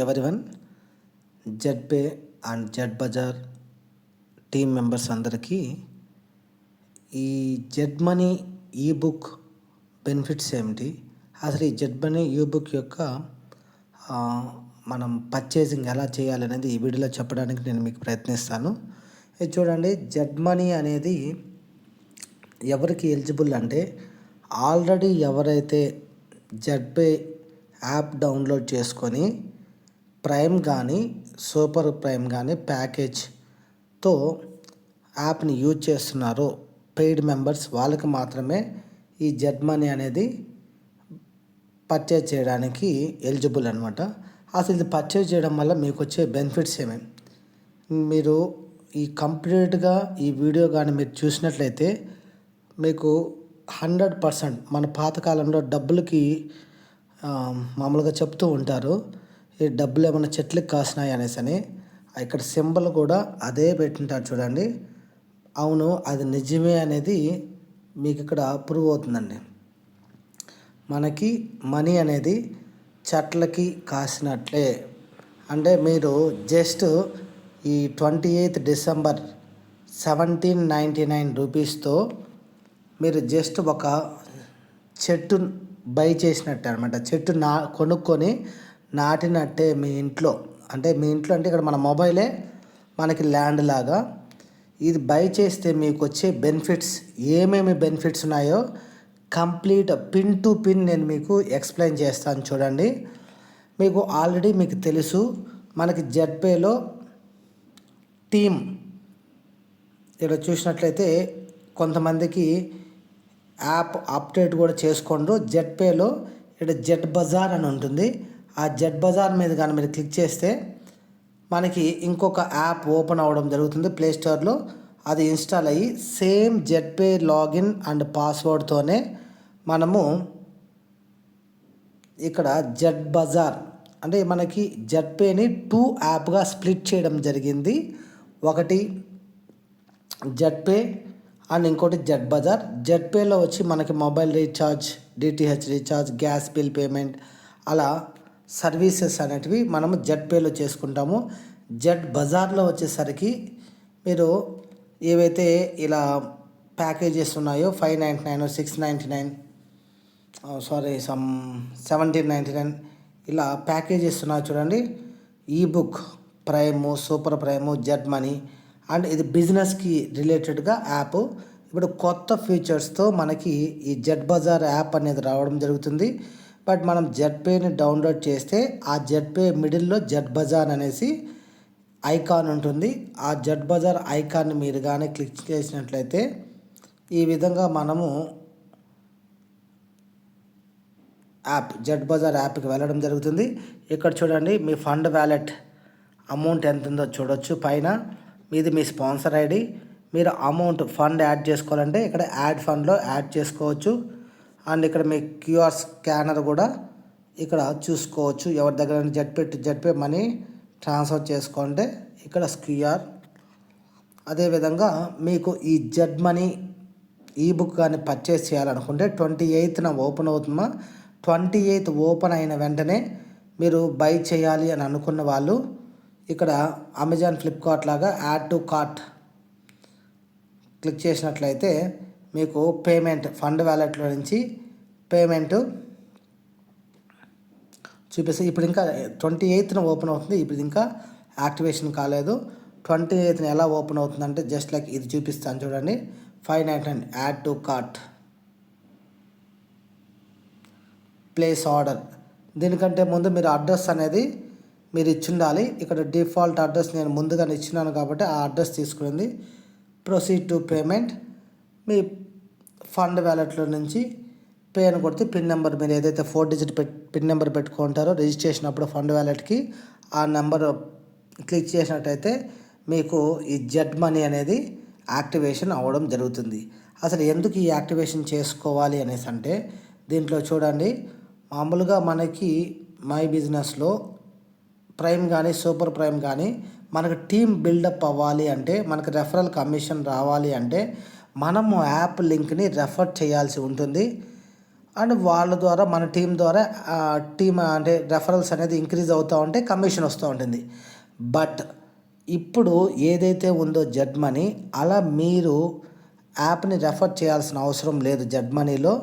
Everyone Zpay and Z bazaar team members అందరికీ ఈ Z money ఈ బుక్ బెనిఫిట్స్ ఏమిటి? అసలు ఈ జెడ్ మనీ ఈ బుక్ యొక్క మనం పర్చేసింగ్ ఎలా చేయాలనేది ఈ వీడియోలో చెప్పడానికి నేను మీకు ప్రయత్నిస్తాను. ఇది చూడండి జెడ్ మనీ అనేది ఎవరికి ఎలిజిబుల్ అంటే ఆల్రెడీ ఎవరైతే జెడ్పే యాప్ డౌన్లోడ్ చేసుకొని ప్రైమ్ కానీ సూపర్ ప్రైమ్ కానీ ప్యాకేజ్తో యాప్ని యూజ్ చేస్తున్నారో. పెయిడ్ మెంబర్స్ వాళ్ళకి మాత్రమే ఈ జెడ్ మనీ అనేది పర్చేజ్ చేయడానికి ఎలిజిబుల్ అనమాట అసలు ఇది పర్చేజ్ చేయడం వల్ల మీకు వచ్చే బెనిఫిట్స్ ఏమేమి మీరు ఈ కంప్లీట్గా ఈ వీడియో కానీ మీరు చూసినట్లయితే మీకు హండ్రెడ్ పర్సెంట్ మన పాతకాలంలో డబ్బులకి మామూలుగా చెప్తూ ఉంటారు. ఈ డబ్బులు ఏమైనా చెట్లకు కాసినాయి అనేసి అని. ఇక్కడ సింబల్ కూడా అదే పెట్టింటారు చూడండి. అవును అది నిజమే అనేది మీకు ఇక్కడ ప్రూవ్ అవుతుందండి. మనకి మనీ అనేది చెట్లకి కాసినట్లే. అంటే మీరు జస్ట్ ఈ twenty eighth December seventeen ninety nine రూపీస్తో మీరు జస్ట్ ఒక చెట్టు బై చేసినట్టు అనమాట. చెట్టు నా కొనుక్కొని నాటినట్టే మీ ఇంట్లో. అంటే మీ ఇంట్లో అంటే ఇక్కడ మన మొబైలే మనకి ల్యాండ్ లాగా. ఇది బై చేస్తే మీకు వచ్చే బెనిఫిట్స్ ఏమేమి బెనిఫిట్స్ ఉన్నాయో కంప్లీట్ పిన్ టు పిన్ నేను మీకు ఎక్స్ప్లెయిన్ చేస్తాను చూడండి. మీకు ఆల్రెడీ మీకు తెలుసు మనకి జెడ్పేలో టీమ్ ఇక్కడ చూసినట్లయితే కొంతమందికి యాప్ అప్డేట్ కూడా చేసుకోండు జెడ్పేలో ఇక్కడ జెడ్ బజార్ అని ఉంటుంది. ఆ జెడ్ బజార్ మీద కానీ మీరు క్లిక్ చేస్తే మనకి ఇంకొక యాప్ ఓపెన్ అవ్వడం జరుగుతుంది ప్లే స్టోర్లో. అది ఇన్స్టాల్ అయ్యి సేమ్ జెడ్పే లాగిన్ అండ్ పాస్వర్డ్తోనే మనము ఇక్కడ జెడ్ బజార్ అంటే మనకి జెడ్పేని టూ యాప్గా స్ప్లిట్ చేయడం జరిగింది. ఒకటి జెడ్పే అండ్ ఇంకోటి జెడ్ బజార్. జెడ్పేలో వచ్చి మనకి mobile recharge DTH recharge gas bill payment అలా సర్వీసెస్ అనేటివి మనము జెడ్ పేలో చేసుకుంటాము. జెడ్ బజార్లో వచ్చేసరికి మీరు ఏవైతే ఇలా ప్యాకేజెస్ ఉన్నాయో five ninety nine six ninety nine sorry some seventeen ninety nine ఇలా ప్యాకేజెస్ ఉన్నాయి చూడండి. Ebook prime super prime Z money and ఇది బిజినెస్కి రిలేటెడ్గా యాప్. ఇప్పుడు కొత్త ఫీచర్స్తో మనకి ఈ జెడ్ బజార్ యాప్ అనేది రావడం జరుగుతుంది. బట్ మనం జెడ్ పేని డౌన్లోడ్ చేస్తే ఆ జెడ్ పే మిడిల్లో జెడ్ బజార్ అనేసి ఐకాన్ ఉంటుంది. ఆ జెడ్ బజార్ ఐకాన్ని మీరు కానీ క్లిక్ చేసినట్లయితే ఈ విధంగా మనము యాప్ జెడ్ బజార్ యాప్కి వెళ్ళడం జరుగుతుంది. ఇక్కడ చూడండి మీ ఫండ్ వ్యాలెట్ అమౌంట్ ఎంత ఉందో చూడొచ్చు. పైన మీది మీ స్పాన్సర్ ఐడి. మీరు అమౌంట్ ఫండ్ యాడ్ చేసుకోవాలంటే ఇక్కడ యాడ్ ఫండ్లో యాడ్ చేసుకోవచ్చు. అండ్ ఇక్కడ మీ క్యూఆర్ స్కానర్ కూడా ఇక్కడ చూసుకోవచ్చు. ఎవరి దగ్గర జెడ్పే జెడ్పే మనీ ట్రాన్స్ఫర్ చేసుకుంటే ఇక్కడ క్యూఆర్. అదేవిధంగా మీకు ఈ జెడ్ మనీ ఈ బుక్ కానీ పర్చేస్ చేయాలనుకుంటే ట్వంటీ ఎయిత్న ఓపెన్ అవుతుందా ట్వంటీ ఎయిత్ ఓపెన్ అయిన వెంటనే మీరు బై చేయాలి అని అనుకున్న వాళ్ళు ఇక్కడ అమెజాన్ ఫ్లిప్కార్ట్ లాగా యాడ్ టు కార్ట్ క్లిక్ చేసినట్లయితే మీకు పేమెంట్ ఫండ్ వ్యాలెట్లో నుంచి పేమెంట్ చూపిస్తే. ఇప్పుడు ఇంకా ట్వంటీ ఎయిత్న ఓపెన్ అవుతుంది. ఇప్పుడు ఇంకా యాక్టివేషన్ కాలేదు. ట్వంటీ ఎయిత్న ఎలా ఓపెన్ అవుతుందంటే జస్ట్ లైక్ ఇది చూపిస్తాను చూడండి. Five nine nine add to cart place order దీనికంటే ముందు మీరు అడ్రస్ అనేది మీరు ఇచ్చిండాలి. ఇక్కడ డిఫాల్ట్ అడ్రస్ నేను ముందుగానే ఇచ్చినాను కాబట్టి ఆ అడ్రస్ తీసుకుని ప్రొసీడ్ టు పేమెంట్ మీ ఫండ్ వ్యాలెట్లో నుంచి పే అని కొడితే పిన్ నెంబర్ మీరు ఏదైతే ఫోర్ డిజిట్ పిన్ నెంబర్ పెట్టుకుంటారో రిజిస్ట్రేషన్ అప్పుడు ఫండ్ వ్యాలెట్కి ఆ నెంబర్ క్లిక్ చేసినట్టయితే మీకు ఈ జెడ్ మనీ అనేది యాక్టివేషన్ అవ్వడం జరుగుతుంది. అసలు ఎందుకు ఈ యాక్టివేషన్ చేసుకోవాలి అనేసి అంటే దీంట్లో చూడండి మామూలుగా మనకి మై బిజినెస్లో ప్రైమ్ కానీ సూపర్ ప్రైమ్ కానీ మనకు టీం బిల్డప్ అవ్వాలి అంటే మనకు రెఫరల్ కమిషన్ రావాలి అంటే మనము యాప్ లింక్ని రెఫర్ చేయాల్సి ఉంటుంది. అండ్ వాళ్ళ ద్వారా మన టీం ద్వారా టీమ్ అంటే రెఫరల్స్ అనేది ఇంక్రీజ్ అవుతూ ఉంటే కమిషన్ వస్తూ ఉంటుంది. బట్ ఇప్పుడు ఏదైతే ఉందో జడ్ మనీ అలా మీరు యాప్ని రెఫర్ చేయాల్సిన అవసరం లేదు జడ్ మనీలో.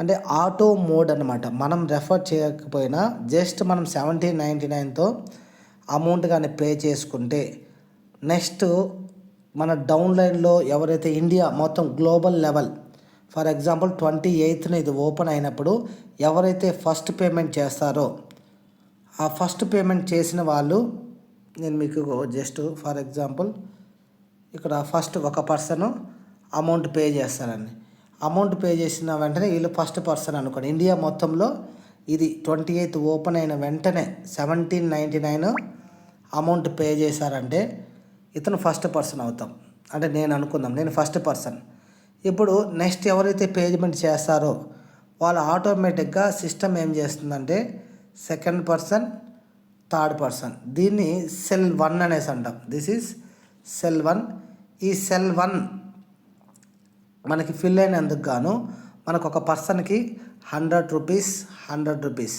అంటే ఆటో మోడ్ అనమాట మనం రెఫర్ చేయకపోయినా జస్ట్ మనం సెవెంటీన్ నైంటీ నైన్తో అమౌంట్ కానీ పే చేసుకుంటే నెక్స్ట్ మన డౌన్లైన్లో ఎవరైతే ఇండియా మొత్తం global level for example twenty ఎయిత్న ఇది ఓపెన్ అయినప్పుడు ఎవరైతే ఫస్ట్ పేమెంట్ చేస్తారో ఆ ఫస్ట్ పేమెంట్ చేసిన వాళ్ళు నేను మీకు జస్ట్ ఫర్ ఎగ్జాంపుల్ ఇక్కడ ఫస్ట్ ఒక పర్సన్ అమౌంట్ పే చేస్తారండి. అమౌంట్ పే చేసిన వెంటనే వీళ్ళు ఫస్ట్ పర్సన్ అనుకోండి. ఇండియా మొత్తంలో ఇది ట్వంటీ ఎయిత్ ఓపెన్ అయిన వెంటనే seventeen ninety nine amount pay చేశారంటే ఇతను ఫస్ట్ పర్సన్ అవుతాం. అంటే నేను అనుకుందాం నేను ఫస్ట్ పర్సన్ ఇప్పుడు నెక్స్ట్ ఎవరైతే పేమెంట్ చేస్తారో వాళ్ళు ఆటోమేటిక్గా సిస్టమ్ ఏం చేస్తుందంటే సెకండ్ పర్సన్ థర్డ్ పర్సన్ దీన్ని సెల్ వన్ అనేసి అంటాం. దిస్ ఈజ్ సెల్ వన్ ఈ సెల్ వన్ మనకి ఫిల్ అయినందుకు గాను మనకు ఒక పర్సన్కి హండ్రెడ్ రూపీస్ హండ్రెడ్ రూపీస్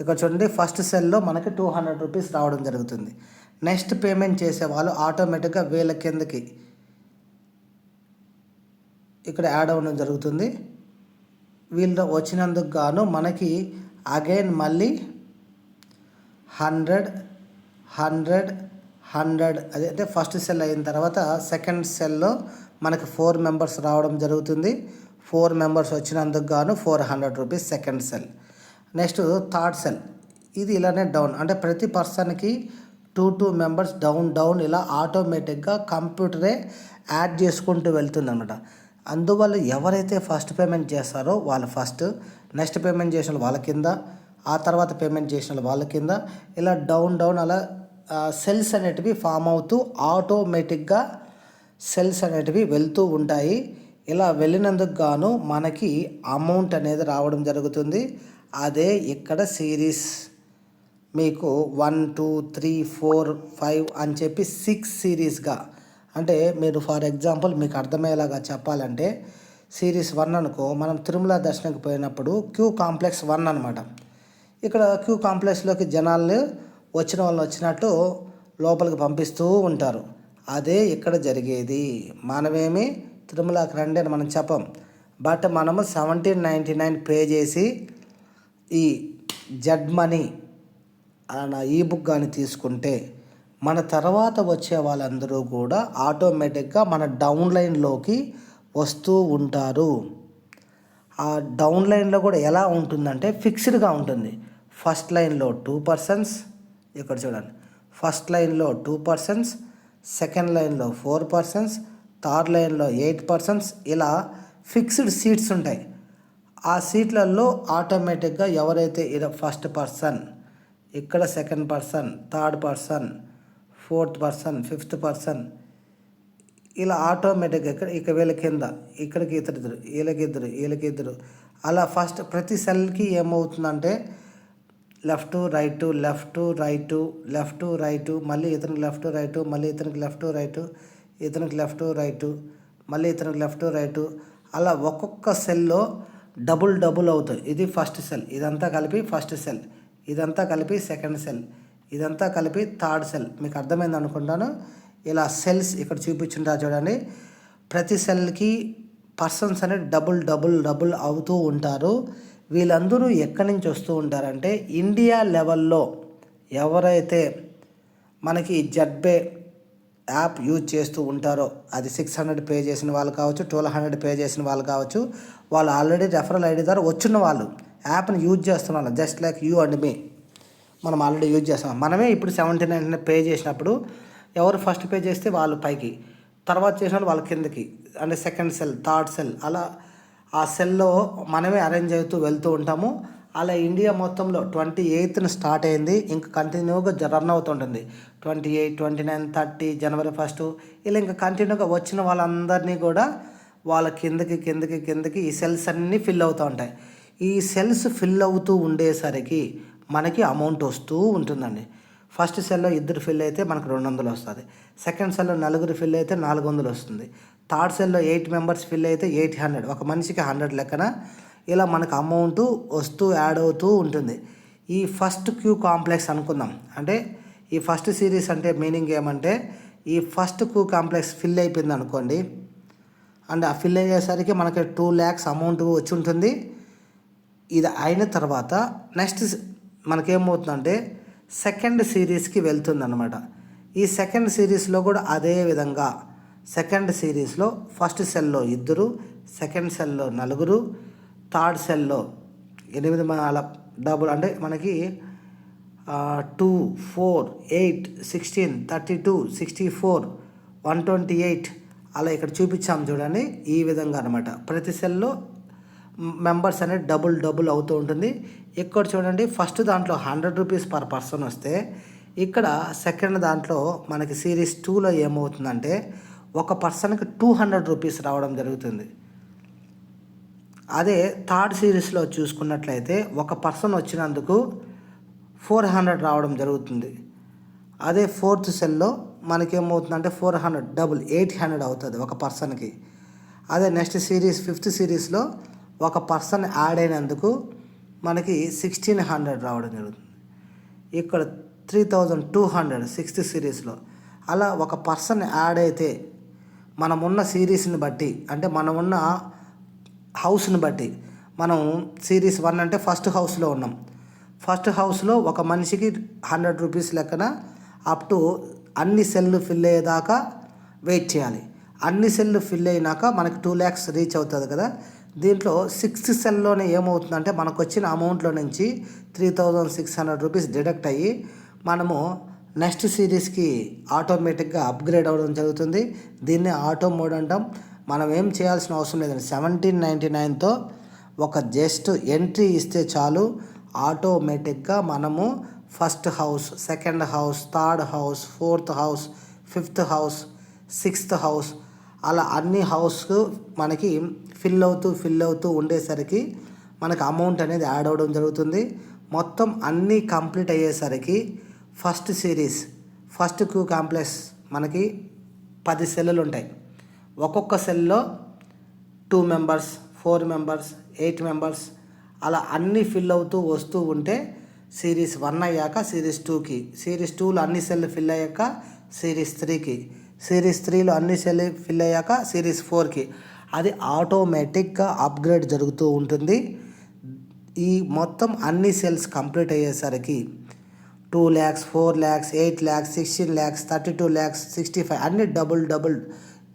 ఇక్కడ చూడండి ఫస్ట్ సెల్లో మనకి టూ హండ్రెడ్ రూపీస్ రావడం జరుగుతుంది. నెక్స్ట్ పేమెంట్ చేసే వాళ్ళు ఆటోమేటిక్గా వేల కిందకి. ఇక్కడ యాడ్ అవ్వడం జరుగుతుంది. వీళ్ళు వచ్చినందుకు గాను మనకి అగైన్ మళ్ళీ హండ్రెడ్ హండ్రెడ్ హండ్రెడ్ అదే అంటే ఫస్ట్ సెల్ అయిన తర్వాత సెకండ్ సెల్లో మనకి ఫోర్ మెంబర్స్ రావడం జరుగుతుంది. ఫోర్ మెంబర్స్ వచ్చినందుకు గాను four hundred rupees second cell. Next third cell. ఇది ఇలానే డౌన్. అంటే ప్రతి పర్సన్కి two two members down down ఇలా ఆటోమేటిక్గా కంప్యూటరే యాడ్ చేసుకుంటూ వెళ్తుంది అనమాట అందువల్ల ఎవరైతే ఫస్ట్ పేమెంట్ చేస్తారో వాళ్ళు ఫస్ట్ నెక్స్ట్ పేమెంట్ చేసిన వాళ్ళ కింద ఆ తర్వాత పేమెంట్ చేసిన వాళ్ళ కింద ఇలా డౌన్ డౌన్ అలా సెల్స్ అనేటివి ఫామ్ అవుతూ ఆటోమేటిక్గా సెల్స్ అనేటివి వెళ్తూ ఉంటాయి. ఇలా వెళ్ళినందుకు గాను మనకి అమౌంట్ అనేది రావడం జరుగుతుంది. అదే ఇక్కడ సిరీస్. మీకు one two three four five అని చెప్పి సిక్స్ సిరీస్గా. అంటే మీరు ఫర్ ఎగ్జాంపుల్ మీకు అర్థమయ్యేలాగా చెప్పాలంటే సిరీస్ వన్ అనుకో మనం తిరుమల దర్శనంకి పోయినప్పుడు క్యూ కాంప్లెక్స్ వన్ అనమాట ఇక్కడ క్యూ కాంప్లెక్స్లోకి జనాలు వచ్చిన వాళ్ళు వచ్చినట్టు లోపలికి పంపిస్తూ ఉంటారు. అదే ఇక్కడ జరిగేది. మనమేమి తిరుమలకి రండి అని మనం చెప్పం. బట్ మనము సెవెంటీన్ నైంటీ నైన్ పే చేసి ఈ జడ్ మనీ నా ఈ బుక్ కానీ తీసుకుంటే మన తర్వాత వచ్చే వాళ్ళందరూ కూడా ఆటోమేటిక్గా మన డౌన్లైన్లోకి వస్తూ ఉంటారు. ఆ డౌన్లైన్లో కూడా ఎలా ఉంటుందంటే ఫిక్స్డ్గా ఉంటుంది. ఫస్ట్ లైన్లో టూ పర్సన్స్ ఇక్కడ చూడండి. ఫస్ట్ లైన్లో టూ పర్సన్స్ సెకండ్ లైన్లో ఫోర్ పర్సన్స్ థర్డ్ లైన్లో ఎయిట్ పర్సన్స్ ఇలా ఫిక్స్డ్ సీట్స్ ఉంటాయి. ఆ సీట్లలో ఆటోమేటిక్గా ఎవరైతే ఇలా ఫస్ట్ పర్సన్ ఇక్కడ second person third person fourth person fifth person. ఇలా ఆటోమేటిక్గా ఇక్కడ ఇక వీళ్ళ కింద ఇక్కడికి ఇద్దరు వీళ్ళకిద్దరు వీళ్ళకిద్దరు అలా ఫస్ట్ ప్రతి సెల్కి ఏమవుతుందంటే left right left right left right మళ్ళీ ఇతనికి లెఫ్ట్ రైట్ మళ్ళీ ఇతనికి లెఫ్ట్ రైట్ ఇతనికి లెఫ్ట్ రైట్ మళ్ళీ ఇతనికి లెఫ్ట్ రైట్. అలా ఒక్కొక్క సెల్లో డబుల్ డబుల్ అవుతాయి. ఇది ఫస్ట్ సెల్. ఇదంతా కలిపి ఫస్ట్ సెల్. ఇదంతా కలిపి సెకండ్ సెల్ ఇదంతా కలిపి థర్డ్ సెల్ మీకు అర్థమైంది అనుకుంటాను. ఇలా సెల్స్ ఇక్కడ చూపించుంటా చూడండి. ప్రతి సెల్కి పర్సన్స్ అనేది డబుల్ డబుల్ డబుల్ అవుతూ ఉంటారు. వీళ్ళందరూ ఎక్కడి నుంచి వస్తూ ఉంటారంటే ఇండియా లెవెల్లో ఎవరైతే మనకి జడ్బే యాప్ యూజ్ చేస్తూ ఉంటారో అది సిక్స్ హండ్రెడ్ పే చేసిన వాళ్ళు కావచ్చు ట్వెల్వ్ హండ్రెడ్ పే చేసిన వాళ్ళు కావచ్చు వాళ్ళు ఆల్రెడీ రెఫరల్ ఐడి ద్వారా వచ్చిన వాళ్ళు. యాప్ని యూజ్ చేస్తున్నాను just like you and me. మనం ఆల్రెడీ యూజ్ చేస్తాం మనమే ఇప్పుడు సెవెంటీ నైన్ పే చేసినప్పుడు ఎవరు ఫస్ట్ పే చేస్తే వాళ్ళు పైకి. తర్వాత చేసిన వాళ్ళ కిందకి. అంటే సెకండ్ సెల్ థర్డ్ సెల్ అలా. ఆ సెల్లో మనమే అరేంజ్ అవుతూ వెళ్తూ ఉంటాము. అలా ఇండియా మొత్తంలో ట్వంటీ ఎయిత్న స్టార్ట్ అయింది. ఇంకా కంటిన్యూగా రన్ అవుతుంటుంది twenty eight twenty nine thirty January first. ఇలా ఇంకా కంటిన్యూగా వచ్చిన వాళ్ళందరినీ కూడా వాళ్ళ కిందకి కిందకి కిందకి ఈ సెల్స్ అన్నీ ఫిల్ అవుతూ ఉంటాయి. ఈ సెల్స్ ఫిల్ అవుతూ ఉండేసరికి మనకి అమౌంట్ వస్తూ ఉంటుందండి. ఫస్ట్ సెల్లో ఇద్దరు ఫిల్ అయితే మనకు రెండు వందలు వస్తుంది. సెకండ్ సెల్లో నలుగురు ఫిల్ అయితే నాలుగు వందలు వస్తుంది. థర్డ్ సెల్లో ఎయిట్ మెంబర్స్ ఫిల్ అయితే ఎయిట్ హండ్రెడ్. ఒక మనిషికి హండ్రెడ్ లెక్కన ఇలా మనకు అమౌంట్ వస్తూ యాడ్ అవుతూ ఉంటుంది. ఈ ఫస్ట్ క్యూ కాంప్లెక్స్ అనుకుందాం. అంటే ఈ ఫస్ట్ సిరీస్ అంటే మీనింగ్ ఏమంటే ఈ ఫస్ట్ క్యూ కాంప్లెక్స్ ఫిల్ అయిపోయింది అనుకోండి అండ్ ఆ ఫిల్ అయ్యేసరికి మనకి టూ ల్యాక్స్ అమౌంట్ వచ్చి ఉంటుంది. ఇది అయిన తర్వాత నెక్స్ట్ మనకేమవుతుందంటే సెకండ్ సిరీస్కి వెళ్తుంది అనమాట ఈ సెకండ్ సిరీస్లో కూడా అదే విధంగా సెకండ్ సిరీస్లో ఫస్ట్ సెల్లో ఇద్దరు సెకండ్ సెల్లో నలుగురు థర్డ్ సెల్లో ఎనిమిది అలా డబుల్ అంటే మనకి two four eight sixteen thirty two sixty four one twenty eight అలా ఇక్కడ చూపించాము చూడండి ఈ విధంగా అనమాట ప్రతి సెల్లో మెంబర్స్ అనేది డబుల్ డబుల్ అవుతూ ఉంటుంది. ఇక్కడ చూడండి ఫస్ట్ దాంట్లో హండ్రెడ్ రూపీస్ పర్ పర్సన్ వస్తే ఇక్కడ సెకండ్ దాంట్లో మనకి సిరీస్ టూలో ఏమవుతుందంటే ఒక పర్సన్కి టూ హండ్రెడ్ రూపీస్ రావడం జరుగుతుంది. అదే థర్డ్ సిరీస్లో చూసుకున్నట్లయితే ఒక పర్సన్ వచ్చినందుకు ఫోర్ హండ్రెడ్ రావడం జరుగుతుంది. అదే ఫోర్త్ సెల్లో మనకేమవుతుందంటే four hundred double eight hundred అవుతుంది ఒక పర్సన్కి అదే నెక్స్ట్ సిరీస్ ఫిఫ్త్ సిరీస్లో ఒక పర్సన్ యాడ్ అయినందుకు మనకి సిక్స్టీన్ హండ్రెడ్ రావడం జరుగుతుంది. ఇక్కడ three thousand two hundred sixth సిరీస్లో. అలా ఒక పర్సన్ యాడ్ అయితే మనమున్న సిరీస్ని బట్టి అంటే మనమున్న హౌస్ని బట్టి మనం సిరీస్ వన్ అంటే ఫస్ట్ హౌస్లో ఉన్నాం. ఫస్ట్ హౌస్లో ఒక మనిషికి హండ్రెడ్ రూపీస్ లెక్కన అప్ టు అన్ని సెల్లు ఫిల్ అయ్యేదాకా వెయిట్ చేయాలి. అన్ని సెల్లు ఫిల్ అయినాక మనకి టూ ల్యాక్స్ రీచ్ అవుతుంది కదా. దీంట్లో సిక్స్త్ సెల్లోనే ఏమవుతుందంటే మనకు వచ్చిన అమౌంట్లో నుంచి three thousand six hundred rupees deduct అయ్యి మనము నెక్స్ట్ సిరీస్కి ఆటోమేటిక్గా అప్గ్రేడ్ అవ్వడం జరుగుతుంది. దీన్ని ఆటో మోడ్ అంటాం. మనం ఏం చేయాల్సిన అవసరం లేదండి. సెవెంటీన్ నైంటీ నైన్తో ఒక జస్ట్ ఎంట్రీ ఇస్తే చాలు. ఆటోమేటిక్గా మనము first house second house third house fourth house fifth house sixth house అలా అన్ని హౌస్ మనకి ఫిల్ అవుతూ ఫిల్ అవుతూ ఉండేసరికి మనకు అమౌంట్ అనేది యాడ్ అవ్వడం జరుగుతుంది. మొత్తం అన్నీ కంప్లీట్ అయ్యేసరికి first series first Q complex మనకి పది సెల్లులు ఉంటాయి. ఒక్కొక్క సెల్లో two members four members eight members అలా అన్నీ ఫిల్ అవుతూ వస్తూ ఉంటే సిరీస్ వన్ అయ్యాక సిరీస్ టూకి సిరీస్ టూలో అన్ని సెల్లు ఫిల్ అయ్యాక సిరీస్ త్రీకి సిరీస్ త్రీలో అన్ని సెల్ ఫిల్ అయ్యాక సిరీస్ ఫోర్కి. అది ఆటోమేటిక్గా అప్గ్రేడ్ జరుగుతూ ఉంటుంది. ఈ మొత్తం అన్ని సెల్స్ కంప్లీట్ అయ్యేసరికి two lakhs four lakhs eight lakhs sixteen lakhs thirty two lakhs sixty five అన్ని డబుల్ డబుల్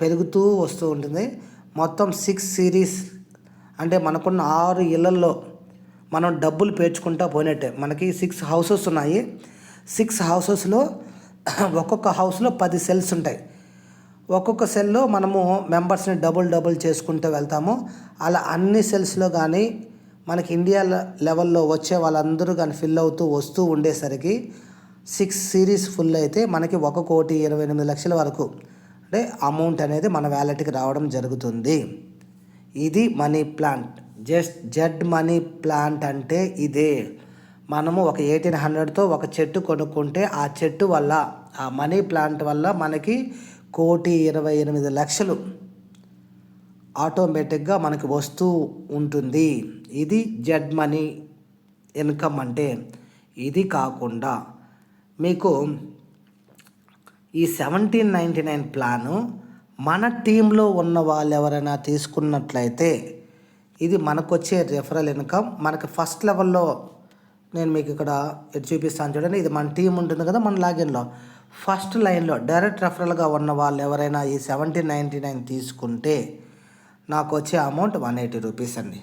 పెరుగుతూ వస్తూ ఉంటుంది. మొత్తం సిక్స్ సిరీస్ అంటే మనకున్న ఆరు ఇళ్ళల్లో మనం డబ్బులు పేర్చుకుంటా పోయినట్టే. మనకి సిక్స్ హౌసెస్ ఉన్నాయి. సిక్స్ హౌసెస్లో ఒక్కొక్క హౌస్లో పది సెల్స్ ఉంటాయి. ఒక్కొక్క సెల్లో మనము మెంబర్స్ని డబుల్ డబుల్ చేసుకుంటూ వెళ్తాము. అలా అన్ని సెల్స్లో కానీ మనకి ఇండియా లెవెల్లో వచ్చే వాళ్ళందరూ కానీ ఫిల్ అవుతూ వస్తూ ఉండేసరికి సిక్స్ సిరీస్ ఫుల్ అయితే మనకి ఒక కోటి ఇరవై ఎనిమిది లక్షల వరకు అంటే అమౌంట్ అనేది మన వ్యాలెట్కి రావడం జరుగుతుంది. ఇది money plant. Just Z money plant అంటే ఇదే. మనము ఒక ఎయిటీన్ హండ్రెడ్తో ఒక చెట్టు కొనుక్కుంటే ఆ చెట్టు వల్ల ఆ మనీ ప్లాంట్ వల్ల మనకి కోటి ఇరవై ఎనిమిది లక్షలు ఆటోమేటిక్గా మనకి వస్తూ ఉంటుంది. ఇది జెడ్ మనీ ఇన్కమ్ అంటే ఇది కాకుండా మీకు ఈ సెవెంటీన్ నైంటీ నైన్ ప్లాను మన టీంలో ఉన్న వాళ్ళు ఎవరైనా తీసుకున్నట్లయితే ఇది మనకు వచ్చే రెఫరల్ ఇన్కమ్ మనకి ఫస్ట్ లెవెల్లో నేను మీకు ఇక్కడ చూపిస్తాను చూడండి. ఇది మన టీం ఉంటుంది కదా మన లాగిన్లో ఫస్ట్ లైన్లో డైరెక్ట్ రెఫరల్గా ఉన్న వాళ్ళు ఎవరైనా ఈ సెవెంటీన్ నైంటీ నైన్ తీసుకుంటే నాకు వచ్చే అమౌంట్ వన్ ఎయిటీ రూపీస్ అండి.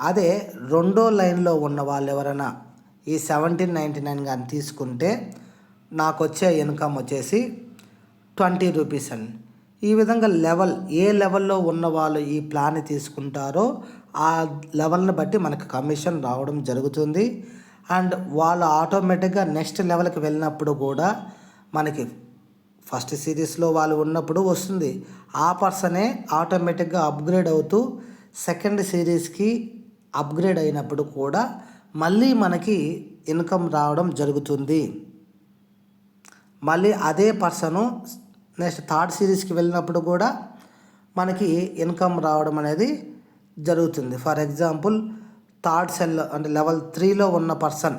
అదే రెండో లైన్లో ఉన్న వాళ్ళు ఎవరైనా ఈ సెవెంటీన్ నైంటీ నైన్ కానీ తీసుకుంటే నాకు వచ్చే ఇన్కమ్ వచ్చేసి ట్వంటీ రూపీస్ అండి. ఈ విధంగా లెవెల్ ఏ లెవెల్లో ఉన్న వాళ్ళు ఈ ప్లాన్ తీసుకుంటారో ఆ లెవెల్ని బట్టి మనకు కమిషన్ రావడం జరుగుతుంది. అండ్ వాళ్ళు ఆటోమేటిక్గా నెక్స్ట్ లెవెల్కి వెళ్ళినప్పుడు కూడా మనకి ఫస్ట్ సిరీస్లో వాళ్ళు ఉన్నప్పుడు వస్తుంది. ఆ పర్సనే ఆటోమేటిక్గా అప్గ్రేడ్ అవుతూ సెకండ్ సిరీస్కి అప్గ్రేడ్ అయినప్పుడు కూడా మళ్ళీ మనకి ఇన్కమ్ రావడం జరుగుతుంది. మళ్ళీ అదే పర్సను నెక్స్ట్ థర్డ్ సిరీస్కి వెళ్ళినప్పుడు కూడా మనకి ఇన్కమ్ రావడం అనేది జరుగుతుంది. ఫర్ ఎగ్జాంపుల్ థర్డ్ సెల్ అంటే లెవెల్ త్రీలో ఉన్న పర్సన్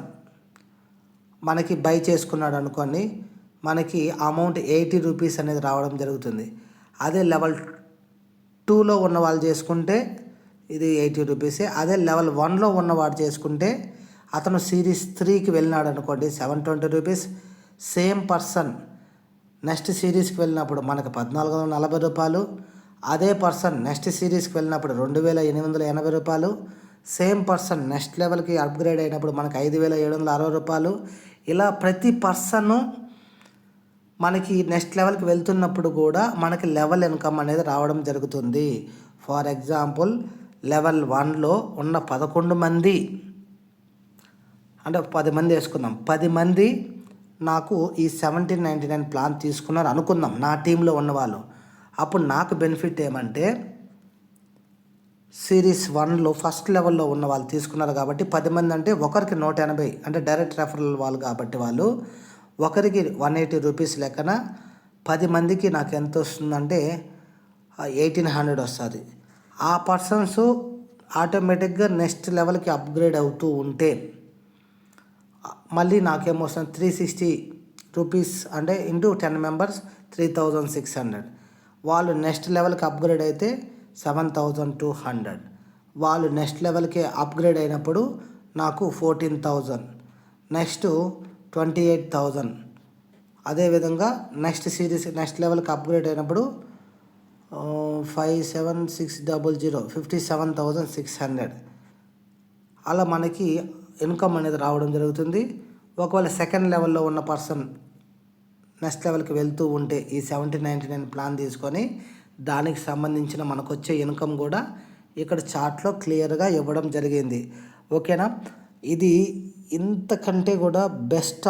మనకి బై చేసుకున్నాడు అనుకోండి. మనకి అమౌంట్ ఎయిటీ రూపీస్ అనేది రావడం జరుగుతుంది. అదే లెవెల్ టూలో ఉన్న వాళ్ళు చేసుకుంటే ఇది ఎయిటీ రూపీసే అదే లెవెల్ వన్లో ఉన్నవాడు చేసుకుంటే అతను సిరీస్ త్రీకి వెళ్ళినాడు అనుకోండి seven twenty rupees same person next సిరీస్కి వెళ్ళినప్పుడు మనకు పద్నాలుగు వందల నలభై రూపాయలు. అదే పర్సన్ నెక్స్ట్ సిరీస్కి వెళ్ళినప్పుడు రెండు వేల ఎనిమిది వందల ఎనభై రూపాయలు. సేమ్ పర్సన్ నెక్స్ట్ లెవెల్కి అప్గ్రేడ్ అయినప్పుడు మనకు ఐదు వేల ఏడు వందల అరవై రూపాయలు. ఇలా ప్రతి పర్సన్ మనకి నెక్స్ట్ లెవెల్కి వెళ్తున్నప్పుడు కూడా మనకి లెవెల్ ఇన్కమ్ అనేది రావడం జరుగుతుంది. ఫర్ ఎగ్జాంపుల్ లెవెల్ వన్లో ఉన్న పదకొండు మంది అంటే పది మంది వేసుకుందాం. పది మంది నాకు ఈ సెవెంటీన్ నైంటీ నైన్ ప్లాన్ తీసుకున్నారు అనుకుందాం నా టీంలో ఉన్నవాళ్ళు అప్పుడు నాకు బెనిఫిట్ ఏమంటే సిరీస్ వన్లో ఫస్ట్ లెవెల్లో ఉన్న వాళ్ళు తీసుకున్నారు కాబట్టి పది మంది అంటే ఒకరికి నూట ఎనభై అంటే డైరెక్ట్ రెఫరల్ వాళ్ళు కాబట్టి వాళ్ళు ఒకరికి వన్ ఎయిటీ రూపీస్ లెక్కన పది మందికి నాకు ఎంత వస్తుందంటే ఎయిటీన్ హండ్రెడ్ వస్తుంది. ఆ పర్సన్స్ ఆటోమేటిక్గా నెక్స్ట్ లెవెల్కి అప్గ్రేడ్ అవుతూ ఉంటే మళ్ళీ నాకేమొస్తుంది త్రీ సిక్స్టీ రూపీస్ అంటే into ten members three thousand six hundred వాళ్ళు నెక్స్ట్ లెవెల్కి అప్గ్రేడ్ అయితే సెవెన్ థౌజండ్ టూ హండ్రెడ్ వాళ్ళు నెక్స్ట్ లెవెల్కి అప్గ్రేడ్ అయినప్పుడు నాకు fourteen thousand next twenty eight thousand. అదేవిధంగా నెక్స్ట్ సిరీస్ నెక్స్ట్ లెవెల్కి అప్గ్రేడ్ అయినప్పుడు five seven six double zero fifty seven thousand six hundred. అలా మనకి ఇన్కమ్ అనేది రావడం జరుగుతుంది. ఒకవేళ సెకండ్ లెవెల్లో ఉన్న పర్సన్ నెక్స్ట్ లెవెల్కి వెళ్తూ ఉంటే ఈ సెవెంటీ నైంటీ నైన్ ప్లాన్ తీసుకొని దానికి సంబంధించిన మనకు వచ్చే ఇన్కమ్ కూడా ఇక్కడ చార్ట్లో క్లియర్గా ఇవ్వడం జరిగింది. ఓకేనా? ఇది ఇంతకంటే కూడా బెస్ట్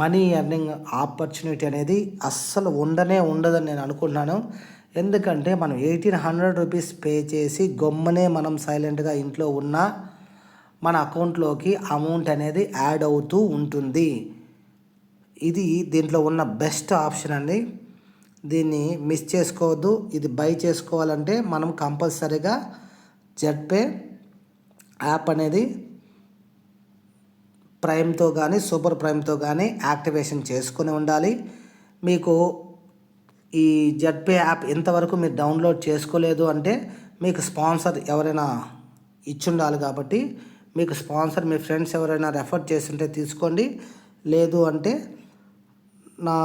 మనీ ఎర్నింగ్ ఆపర్చునిటీ అనేది అస్సలు ఉండనే ఉండదని నేను అనుకుంటున్నాను. ఎందుకంటే మనం ఎయిటీన్ హండ్రెడ్ రూపీస్ పే చేసి గొమ్మనే మనం సైలెంట్గా ఇంట్లో ఉన్నా మన అకౌంట్లోకి అమౌంట్ అనేది యాడ్ అవుతూ ఉంటుంది. ఇది దీంట్లో ఉన్న బెస్ట్ ఆప్షన్ అండి. దీన్ని మిస్ చేసుకోవద్దు. ఇది బై చేసుకోవాలంటే మనం కంపల్సరీగా జెడ్పే యాప్ అనేది ప్రైమ్తో కానీ సూపర్ ప్రైమ్తో కానీ యాక్టివేషన్ చేసుకుని ఉండాలి. మీకు ఈ జెడ్పే యాప్ ఇంతవరకు మీరు డౌన్లోడ్ చేసుకోలేదు అంటే మీకు స్పాన్సర్ ఎవరైనా ఇచ్చుండాలి కాబట్టి మీకు స్పాన్సర్ మీ ఫ్రెండ్స్ ఎవరైనా రెఫర్ చేస్తుంటే తీసుకోండి. లేదు అంటే నా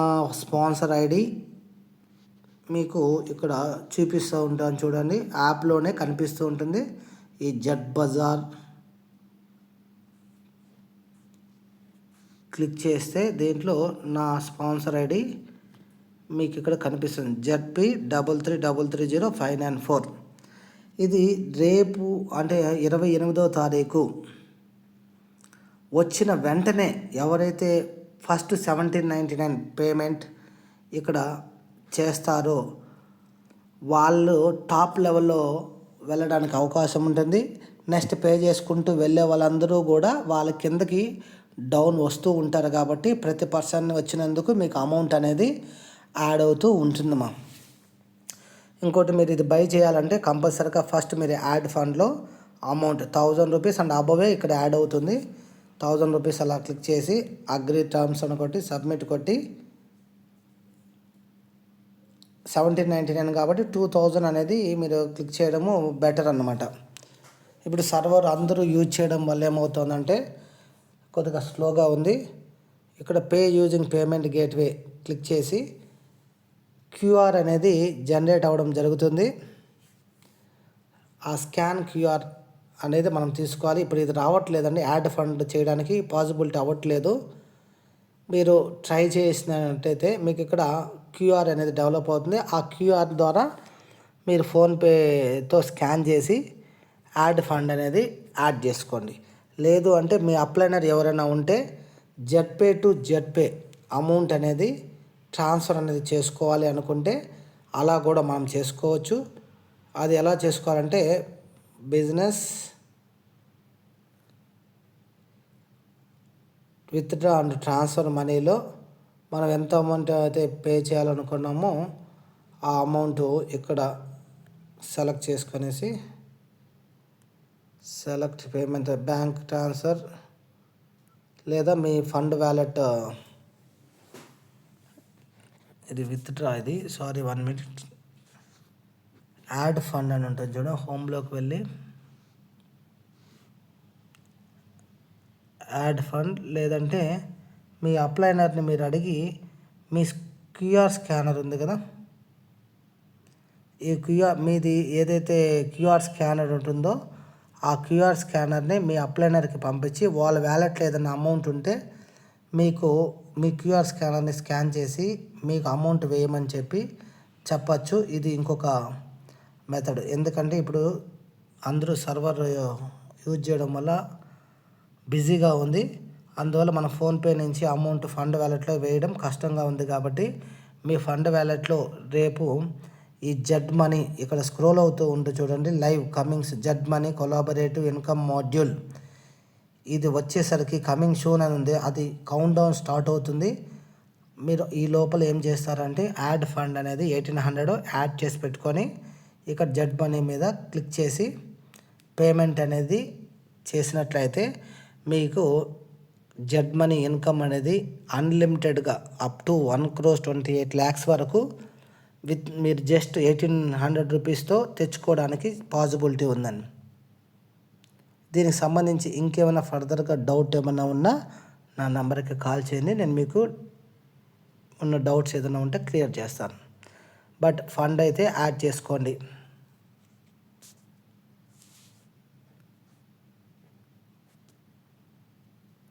స్పాన్సర్ ఐడి మీకు ఇక్కడ చూపిస్తూ ఉంటాను చూడండి. యాప్లోనే కనిపిస్తూ ఉంటుంది. ఈ జడ్ బజార్ క్లిక్ చేస్తే దీంట్లో నా స్పాన్సర్ ఐడి మీకు ఇక్కడ కనిపిస్తుంది. ZP double three double three zero five nine four ఇది రేపు అంటే ఇరవై ఎనిమిదో తారీఖు. వచ్చిన వెంటనే ఎవరైతే first seventeen ninety nine payment ఇక్కడ చేస్తారో వాళ్ళు టాప్ లెవెల్లో వెళ్ళడానికి అవకాశం ఉంటుంది. నెక్స్ట్ పే చేసుకుంటూ వెళ్ళే వాళ్ళందరూ కూడా వాళ్ళ కిందకి డౌన్ వస్తూ ఉంటారు కాబట్టి ప్రతి పర్సన్ వచ్చినందుకు మీకు అమౌంట్ అనేది యాడ్ అవుతూ ఉంటుందమ్మా ఇంకోటి మీరు ఇది బై చేయాలంటే కంపల్సరీగా ఫస్ట్ మీరు యాడ్ ఫండ్లో amount thousand rupees and above ఇక్కడ యాడ్ అవుతుంది. థౌజండ్ రూపీస్ అలా క్లిక్ చేసి అగ్రి టర్మ్స్ అని కొట్టి సబ్మిట్ కొట్టి సెవెంటీన్ నైంటీ నైన్ కాబట్టి టూ థౌజండ్ అనేది మీరు క్లిక్ చేయడము బెటర్ అన్నమాట. ఇప్పుడు సర్వర్ అందరూ యూజ్ చేయడం వల్ల ఏమవుతుందంటే కొద్దిగా స్లోగా ఉంది. ఇక్కడ pay using payment gateway click చేసి క్యూఆర్ అనేది జనరేట్ అవ్వడం జరుగుతుంది. ఆ స్కాన్ క్యూఆర్ అనేది మనం తీసుకోవాలి. ఇప్పుడు ఇది రావట్లేదండి. యాడ్ ఫండ్ చేయడానికి పాసిబిలిటీ అవ్వట్లేదు. మీరు ట్రై చేసినట్టయితే మీకు ఇక్కడ క్యూఆర్ అనేది డెవలప్ అవుతుంది. ఆ క్యూఆర్ ద్వారా మీరు ఫోన్పేతో స్కాన్ చేసి యాడ్ ఫండ్ అనేది యాడ్ చేసుకోండి. లేదు అంటే మీ అప్లైనర్ ఎవరైనా ఉంటే జెడ్పే టు జెడ్పే అమౌంట్ అనేది ట్రాన్స్ఫర్ అనేది చేసుకోవాలి అనుకుంటే అలా కూడా మనం చేసుకోవచ్చు. అది ఎలా చేసుకోవాలంటే బిజినెస్ విత్డ్రా అండ్ ట్రాన్స్ఫర్ మనీలో మనం ఎంత అమౌంట్ అయితే పే చేయాలనుకున్నామో ఆ అమౌంట్ ఇక్కడ సెలెక్ట్ చేసుకునేసి సెలెక్ట్ పేమెంట్ బ్యాంక్ ట్రాన్స్ఫర్ లేదా మీ ఫండ్ వ్యాలెట్ ఇది విత్డ్రా ఇది. Sorry one minute. Add fund అని ఉంటుంది చూడ హోమ్లోకి వెళ్ళి యాడ్ ఫండ్. లేదంటే మీ అప్లైనర్ని మీరు అడిగి మీ క్యూఆర్ స్కానర్ ఉంది కదా? ఈ క్యూఆర్ మీది ఏదైతే క్యూఆర్ స్కానర్ ఉంటుందో ఆ క్యూఆర్ స్కానర్ని మీ అప్లైనర్కి పంపించి వాళ్ళ వ్యాలెట్లో ఏదైనా అమౌంట్ ఉంటే మీకు మీ క్యూఆర్ స్కానర్ని స్కాన్ చేసి మీకు అమౌంట్ వేయమని చెప్పి చెప్పచ్చు. ఇది ఇంకొక మెథడ్. ఎందుకంటే ఇప్పుడు అందరూ సర్వర్ యూజ్ చేయడం వల్ల బిజీగా ఉంది. అందువల్ల మన ఫోన్పే నుంచి అమౌంట్ ఫండ్ వ్యాలెట్లో వేయడం కష్టంగా ఉంది కాబట్టి మీ ఫండ్ వ్యాలెట్లో రేపు ఈ జడ్ మనీ ఇక్కడ స్క్రోల్ అవుతూ ఉంటుంది చూడండి live comings Z money collaborative income module ఇది వచ్చేసరికి కమింగ్ షూన్ అని ఉంది. అది కౌంట్ డౌన్ స్టార్ట్ అవుతుంది. మీరు ఈ లోపల ఏం చేస్తారంటే యాడ్ ఫండ్ అనేది ఎయిటీన్ హండ్రెడ్ యాడ్ చేసి పెట్టుకొని ఇక్కడ జడ్ మనీ మీద క్లిక్ చేసి పేమెంట్ అనేది చేసినట్లయితే మీకు జడ్ మనీ ఇన్కమ్ అనేది అన్లిమిటెడ్గా up to one crores twenty eight lakhs వరకు విత్ మీరు జస్ట్ ఎయిటీన్ హండ్రెడ్ రూపీస్తో తెచ్చుకోవడానికి పాసిబిలిటీ ఉందండి. దీనికి సంబంధించి ఇంకేమైనా ఫర్దర్గా డౌట్ ఏమైనా ఉన్నా నా నెంబర్కి కాల్ చేయండి నేను మీకు ఉన్న డౌట్స్ ఏదైనా ఉంటే క్లియర్ చేస్తాను. బట్ ఫండ్ అయితే యాడ్ చేసుకోండి.